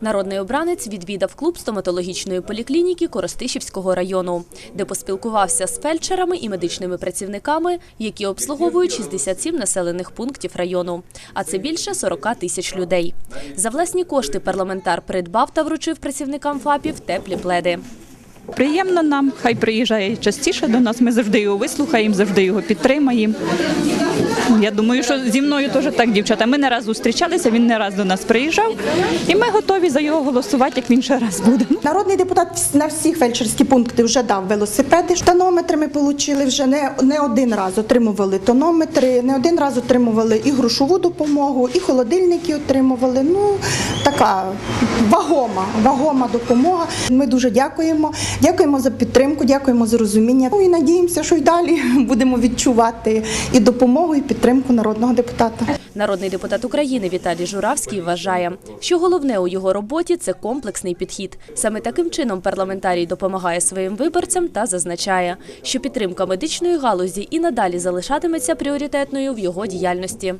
Народний обранець відвідав клуб стоматологічної поліклініки Коростишівського району, де поспілкувався з фельдшерами і медичними працівниками, які обслуговують 67 населених пунктів району. А це більше 40 тисяч людей. За власні кошти парламентар придбав та вручив працівникам ФАПів теплі пледи. Приємно нам, хай приїжджає частіше до нас. Ми завжди його вислухаємо, завжди його підтримаємо. Я думаю, що зі мною теж так, дівчата. Ми не раз зустрічалися, він не раз до нас приїжджав, і ми готові за його голосувати, як він ще раз буде. Народний депутат на всі фельдшерські пункти вже дав велосипеди. Тонометри ми отримали вже не, не один раз отримували тонометри, не один раз отримували і грошову допомогу, і холодильники отримували. Ну така вагома, вагома допомога. Ми дуже дякуємо. Дякуємо за підтримку, дякуємо за розуміння. Ну і надіємося, що й далі будемо відчувати і допомогу, і підтримку народного депутата. Народний депутат України Віталій Журавський вважає, що головне у його роботі це комплексний підхід. Саме таким чином парламентарій допомагає своїм виборцям та зазначає, що підтримка медичної галузі і надалі залишатиметься пріоритетною в його діяльності.